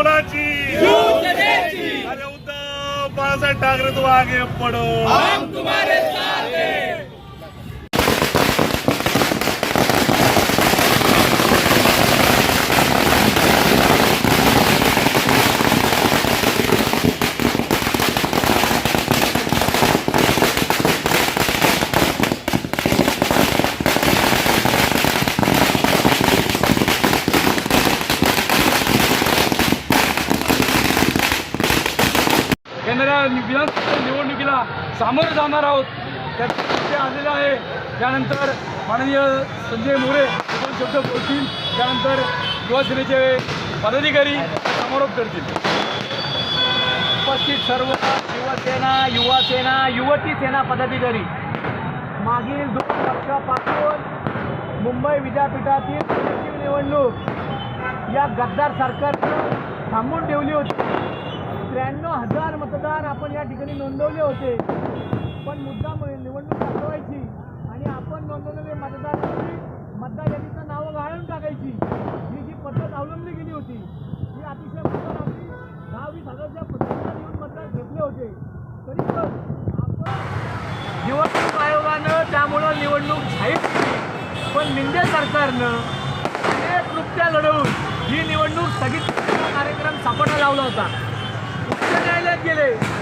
कोणाची? अरे उद्धव बाळासाहेब ठाकरे तू आगे पडो. येणाऱ्या विधानसभा निवडणुकीला सामोरे जाणार आहोत. त्यात आलेलं आहे. त्यानंतर माननीय संजय मोरे दोन शब्द बोलतील. त्यानंतर युवासेनेचे पदाधिकारी समारोप करतील. उपस्थित सर्व शिवसेना युवासेना युवती सेना पदाधिकारी. मागील दोन वर्षापासून मुंबई विद्यापीठातील निवडणूक या गद्दार सरकारनं थांबून ठेवली होती. मतदार आपण या ठिकाणी नोंदवले होते. पण मुद्दा म्हणजे निवडणूक दाखवायची आणि आपण नोंदवलेले मतदारांची मतदार यादीचं नावं गाळून टाकायची. ही जी पद्धत अवलंबली गेली होती ही अतिशय मतदार आपली दहा वीस हजारच्या पद्धतीला येऊन मतदार घेतले होते. तरी पण आपण निवडणूक आयोगानं त्यामुळं निवडणूक जाहीर केली. पण मिंदे सरकारनं अनेक नुकत्या लढवून ही निवडणूक स्थगित कार्यक्रम सापडा लावला होता. Friday.